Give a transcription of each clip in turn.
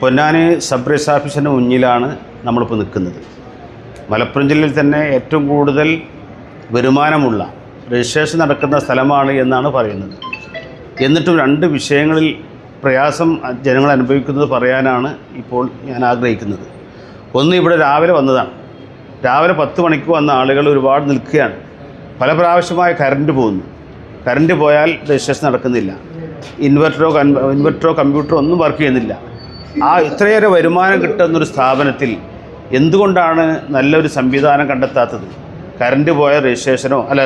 Ponnani sub raise ഓഫീസിന് മുന്നിലാണ് നമ്മളിപ്പോൾ നിൽക്കുന്നത്. മലപ്പുറം ജില്ലയിൽ തന്നെ ഏറ്റവും കൂടുതൽ വരുമാനമുള്ള രജിസ്ട്രേഷൻ നടക്കുന്ന സ്ഥലമാണ് എന്നാണ് പറയുന്നത്. എന്നിട്ടും രണ്ട് വിഷയങ്ങളിൽ പ്രയാസം ജനങ്ങൾ അനുഭവിക്കുന്നത് പറയാനാണ് ഇപ്പോൾ ഞാൻ ആഗ്രഹിക്കുന്നത്. ഒന്ന് ഇവിടെ രാവിലെ വന്നതാണ്. രാവിലെ പത്ത് മണിക്ക് വന്ന ആളുകൾ ഒരുപാട് നിൽക്കുകയാണ്. പല പ്രാവശ്യമായ കറണ്ട് പോകുന്നു. കറണ്ട് പോയാൽ രജിസ്ട്രേഷൻ നടക്കുന്നില്ല. ഇൻവെർട്ടറോ ഇൻവെർട്ടറോ കമ്പ്യൂട്ടറോ ഒന്നും വർക്ക് ചെയ്യുന്നില്ല. ആ ഇത്രയേറെ വരുമാനം കിട്ടുന്നൊരു സ്ഥാപനത്തിൽ എന്തുകൊണ്ടാണ് നല്ലൊരു സംവിധാനം കണ്ടെത്താത്തത്? കറണ്ട് പോയ രജിസ്ട്രേഷനോ അല്ല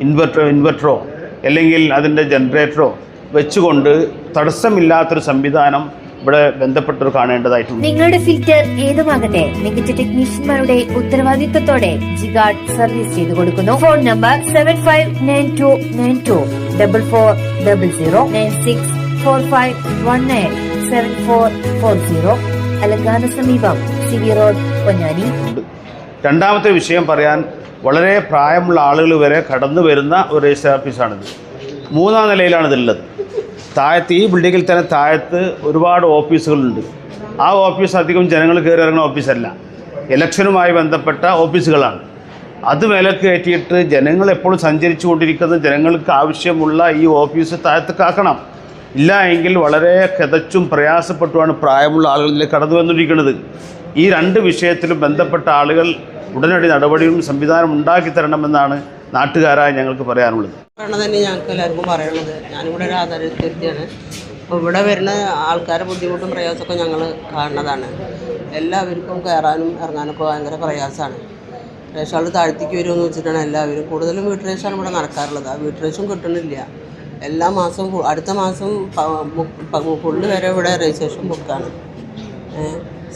ഇൻവെർട്ടർ ഇൻവെർട്ടറോ അല്ലെങ്കിൽ അതിന്റെ ജനറേറ്ററോ വെച്ചുകൊണ്ട് തടസ്സമില്ലാത്തൊരു സംവിധാനം ഇവിടെ ബന്ധപ്പെട്ടവർ കാണേണ്ടതായിട്ടുണ്ട്. നിങ്ങളുടെ ഫിൽറ്റർ ഏതുമാകട്ടെ മികച്ച ടെക്നീഷ്യന്മാരുടെ ഉത്തരവാദിത്തത്തോടെ ജിഗാർഡ് സർവീസ് ചെയ്തു കൊടുക്കുന്നു. Phone number seven five nine two nine two double four double zero nine six four five one nine seven four four zero അലങ്കാന സമീപം സി വി റോഡ് പൊന്നാനി. രണ്ടാമത്തെ വിഷയം പറയാൻ വളരെ പ്രായമുള്ള ആളുകൾ വരെ കടന്നു വരുന്ന ഒരു രജിസ്റ്റർ ഓഫീസാണിത്. മൂന്നാം നിലയിലാണ് ഇതിലുള്ളത്. താഴത്ത് ഈ ബിൽഡിങ്ങിൽ തന്നെ താഴത്ത് ഒരുപാട് ഓഫീസുകളുണ്ട്. ആ ഓഫീസ് അധികം ജനങ്ങൾ കയറി ഇറങ്ങുന്ന ഓഫീസല്ല. ഇലക്ഷനുമായി ബന്ധപ്പെട്ട ഓഫീസുകളാണ്. അത് മേലെ കയറ്റിയിട്ട് ജനങ്ങൾ എപ്പോഴും സഞ്ചരിച്ചു കൊണ്ടിരിക്കുന്ന ജനങ്ങൾക്ക് ആവശ്യമുള്ള ഈ ഓഫീസ് താഴത്തേക്കാക്കണം ഇല്ല എങ്കിൽ വളരെ കിതച്ചും പ്രയാസപ്പെട്ടുമാണ് പ്രായമുള്ള ആളുകളിലേക്ക് കടന്നു വന്നിരിക്കുന്നത്. ഈ രണ്ട് വിഷയത്തിലും ബന്ധപ്പെട്ട ആളുകൾ ഉടനടി നടപടിയും സംവിധാനം ഉണ്ടാക്കി തരണമെന്നാണ് നാട്ടുകാരായ ഞങ്ങൾക്ക് പറയാനുള്ളത്. പറയണത് തന്നെ ഞങ്ങൾക്ക് എല്ലാവർക്കും പറയണത് ഞാനിവിടെ ഒരു ആധാരത്തിയാണ് അപ്പോൾ ഇവിടെ വരുന്ന ആൾക്കാരെ ബുദ്ധിമുട്ടും പ്രയാസമൊക്കെ ഞങ്ങൾ കാണുന്നതാണ്. എല്ലാവർക്കും കയറാനും ഇറങ്ങാനൊക്കെ ഭയങ്കര പ്രയാസമാണ്. റേഷാൾ താഴ്ത്തിക്ക് വരുമെന്ന് വെച്ചിട്ടാണ് എല്ലാവരും കൂടുതലും വീട്ട് റേഷാണ് ഇവിടെ നടക്കാറുള്ളത്. ആ വീട്ട് റേഷൻ കിട്ടണില്ല. എല്ലാ മാസവും അടുത്ത മാസം ഫുള്ള് വരെ ഇവിടെ രജിസ്ട്രേഷൻ ബുക്കാണ്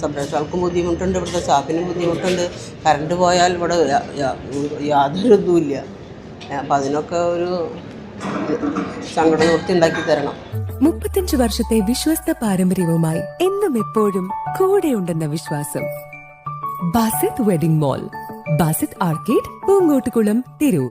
സംരക്ഷകർക്കും ബുദ്ധിമുട്ടുണ്ട് ഇവിടുത്തെ സ്റ്റാഫിനും ബുദ്ധിമുട്ടുണ്ട്. കറണ്ട് പോയാൽ ഇവിടെ യാതൊരു ഇതുമില്ല അപ്പം അതിനൊക്കെ ഒരു സംഘടന ഉണ്ടാക്കി തരണം. മുപ്പത്തഞ്ച് വർഷത്തെ വിശ്വസ്ത പാരമ്പര്യവുമായി എന്നും എപ്പോഴും കൂടെ ഉണ്ടെന്ന വിശ്വാസം. Basith wedding mall Basith arcade Poongottukulam Tirur.